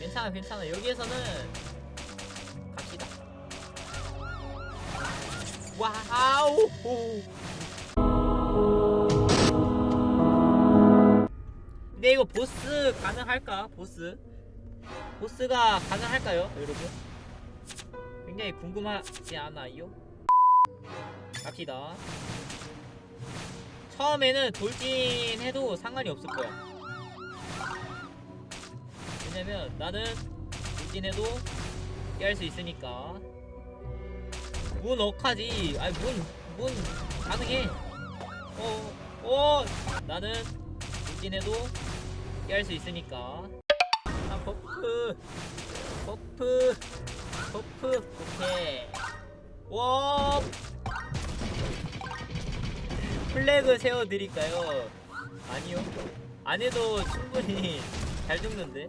괜찮아 괜찮아. 여기에서는 갑시다. 와우! 근데 이거 보스 가능할까? 보스? 보스가 가능할까요 여러분? 굉장히 궁금하지 않아요? 갑시다. 처음에는 돌진해도 상관이 없을 거야 왜냐면 나는 돌진해도 깨할 수 있으니까. 문 억하지. 아니 문, 문 가능해. 어, 어. 나는 돌진해도 깨할 수 있으니까. 아 버프. 버프. 버프. 오케이. 와 플래그 세워드릴까요? 아니요. 안 해도 충분히 잘 죽는데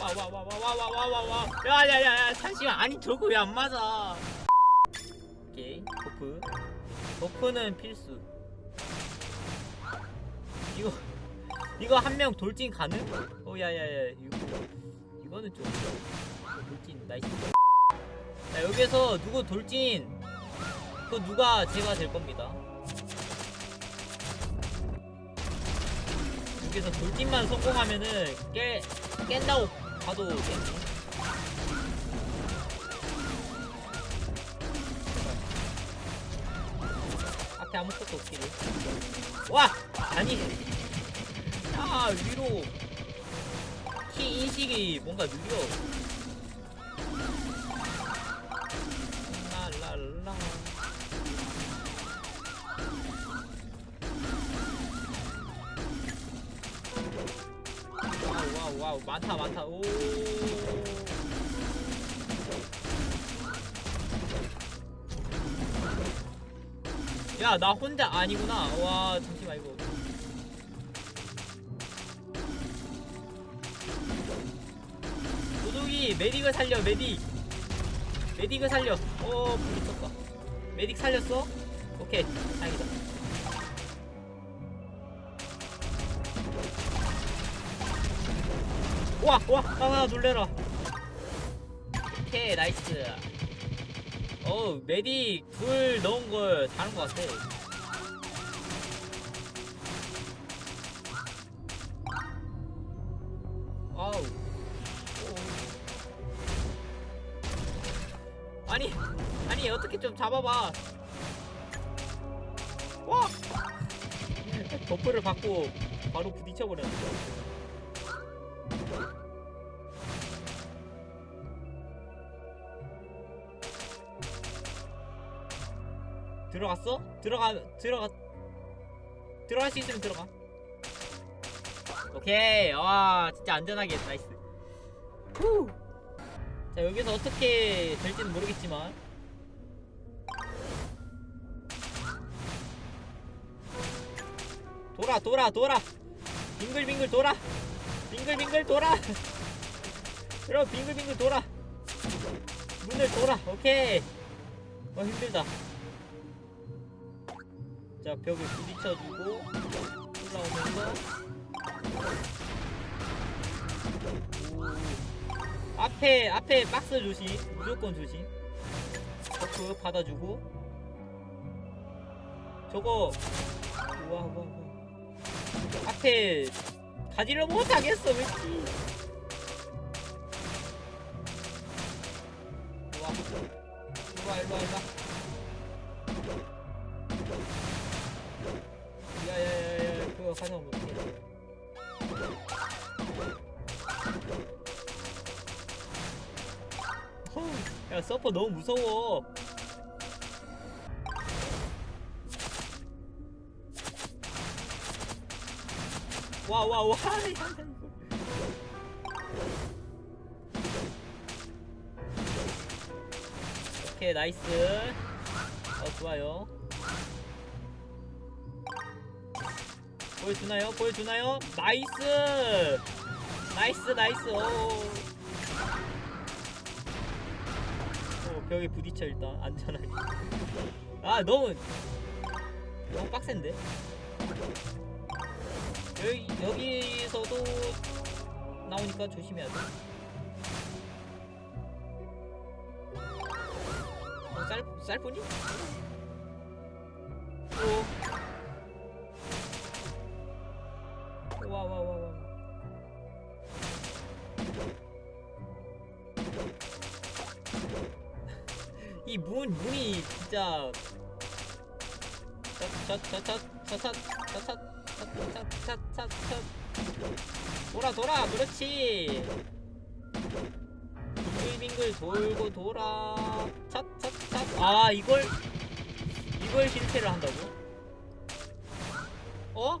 와와와와와와와와 야야야야 잠시만 아니 저거 왜 안 맞아 오케이 버프 버프는 필수 이거 이거 한 명 돌진 가능? 어 야야야 이거 이거는 좀 돌진 나이스 자 여기서 누구 돌진 그 누가 제가 될 겁니다 여기서 돌진만 성공하면은 깨 깬다고 봐도 되지 앞에 아무것도 없기를. 와! 아니! 야 위로. 키 인식이 뭔가 느려 와우 많다 많다 오 야, 나 혼자 아니구나. 와, 잠시만, 이거. 도둑이 메딕을 살려, 메딕. 메딕을 살려. 어, 부딪혔다. 메딕 살렸어? 오케이, 다행이다. 와, 와, 아, 놀래라. 오케이, 나이스. 어, 메딕 둘 넣은 걸 잘한 것 같아. 아우. 오. 아니, 아니, 어떻게 좀 잡아봐. 와! 버프를 받고 바로 부딪혀버렸는데. 들어갔어? 들어가 들어가. 들어갈 수 있으면 들어가. 오케이. 와 진짜 안전하게 나이스. 후. 자 여기서 어떻게 될지는 모르겠지만. 돌아 돌아 돌아. 빙글빙글 돌아. 빙글빙글 돌아. 여러분 빙글빙글 돌아. 문을 돌아. 오케이. 어 힘들다 자 벽을 부딪혀주고 올라오면서. 오. 앞에 앞에 박스 조심. 무조건 조심. 버프 받아주고. 저거. 우와 우와 우와. 앞에 가지를 못하겠어 왠지. 우와 일로와 일로와 사냥 못 해. 야 서퍼 너무 무서워. 와와와. 오케이 나이스. 어 좋아요. 보여주나요? 보여주나요? 나이스! 나이스, 나이스. 오. 어, 벽에 부딪혀 일단 안전하게. 아, 너무 너무 빡센데? 여기 여기서도 나오니까 조심해야 돼. 어, 쌀 쌀뿐이? 오. 이 문, 문이 진짜. 차차차차차차차차차차차 돌아 돌아 그렇지 빙글빙글 돌고 돌아 차차차 아 이걸 이걸 실패를 한다고? 어?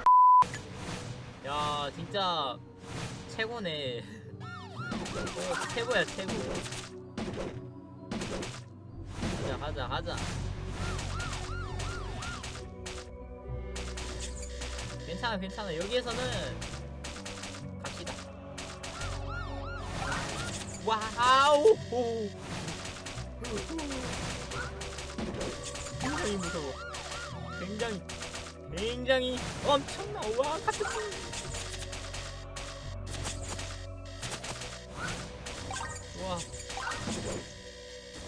야 진짜 최고네. 어, 최고야 최고. 가자 가자 가자. 괜찮아 괜찮아. 여기에서는 갑시다. 와우! 오. 굉장히 무서워. 굉장히 굉장히 엄청나. 와 카트 와.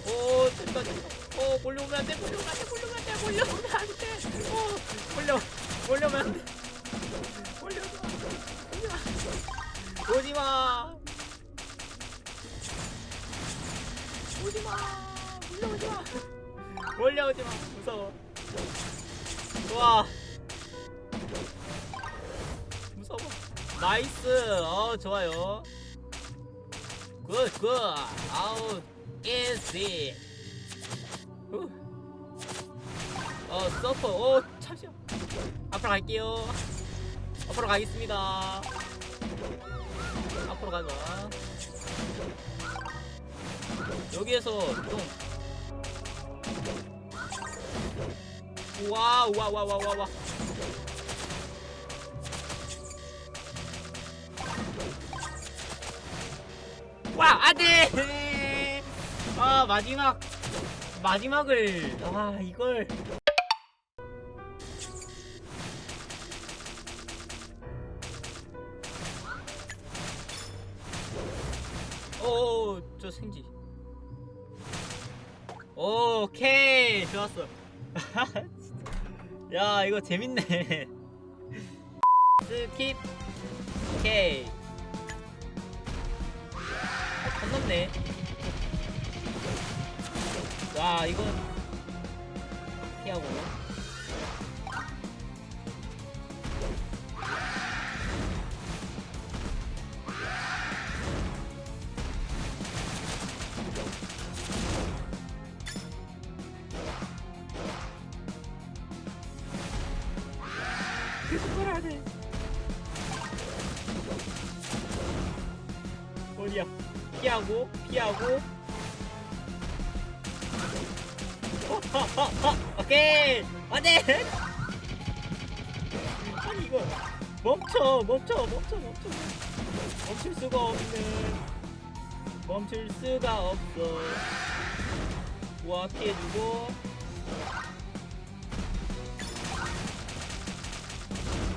오, 됐다, 됐다. 오, 몰려오면 안 돼, 몰려오면 안 돼, 몰려오면 안 돼, 몰려오면 안 돼. 오, 몰려, 몰려오면 안 돼. 몰려오면 안 돼. 오지 마. 오지 마. 몰려오지 마. 몰려오지 마. 무서워. 와. 무서워. 나이스. 어, 좋아요. 굿, 굿. 아우. 후. 어, 서퍼. 오, 잠시만. 앞으로 갈게요. 앞으로 가겠습니다. 앞으로 가자. 여기에서 좀. 와, 와, 와, 와, 와, 와. 와, 안돼. 아 마지막 마지막을 아 이걸. 오저 생지. 오케이 좋았어. 야 이거 재밌네. 스킵. 오케이. 넘네. 와 이건 피하고 어디야. 피하고 피하고. 어, 어, 어, 어, 오케이. 안돼 아니 이거 멈춰 멈춰 멈춰 멈춰. 멈출 수가 없는 멈출 수가 없어. 와 피해주고.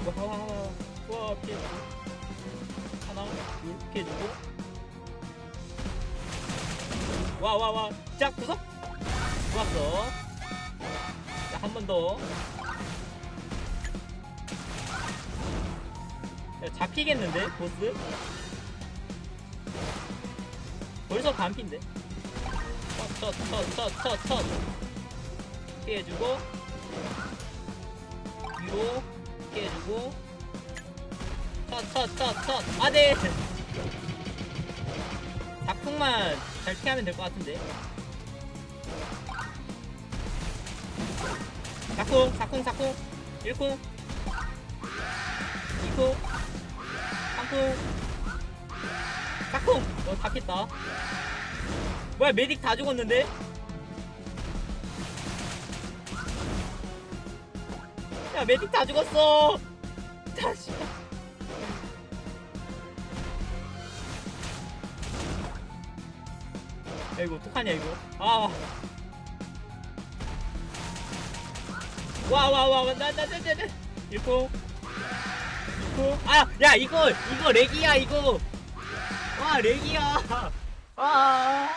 와 와 피해주고. 하나 둘 이렇게 해주고 와 와와자 구석 좋았어. 자 한 번더. 잡히겠는데 보스? 벌써 반피인데? 쳤쳤쳤쳤쳤 피해주고 위로 피해주고. 쳤쳤쳤쳤 아네. 작품만 잘 피하면 될 것 같은데. 작쿵 작쿵 작쿵 1쿵 2쿵 3쿵 4쿵 어 잡혔다. 뭐야 메딕 다 죽었는데? 야 메딕 다 죽었어. 다시 야 이거 어떡하냐 이거? 아 와 와와나나나나나. 이거. 이거. 아야 이거 이거 렉이야 이거. 와 렉이야. 아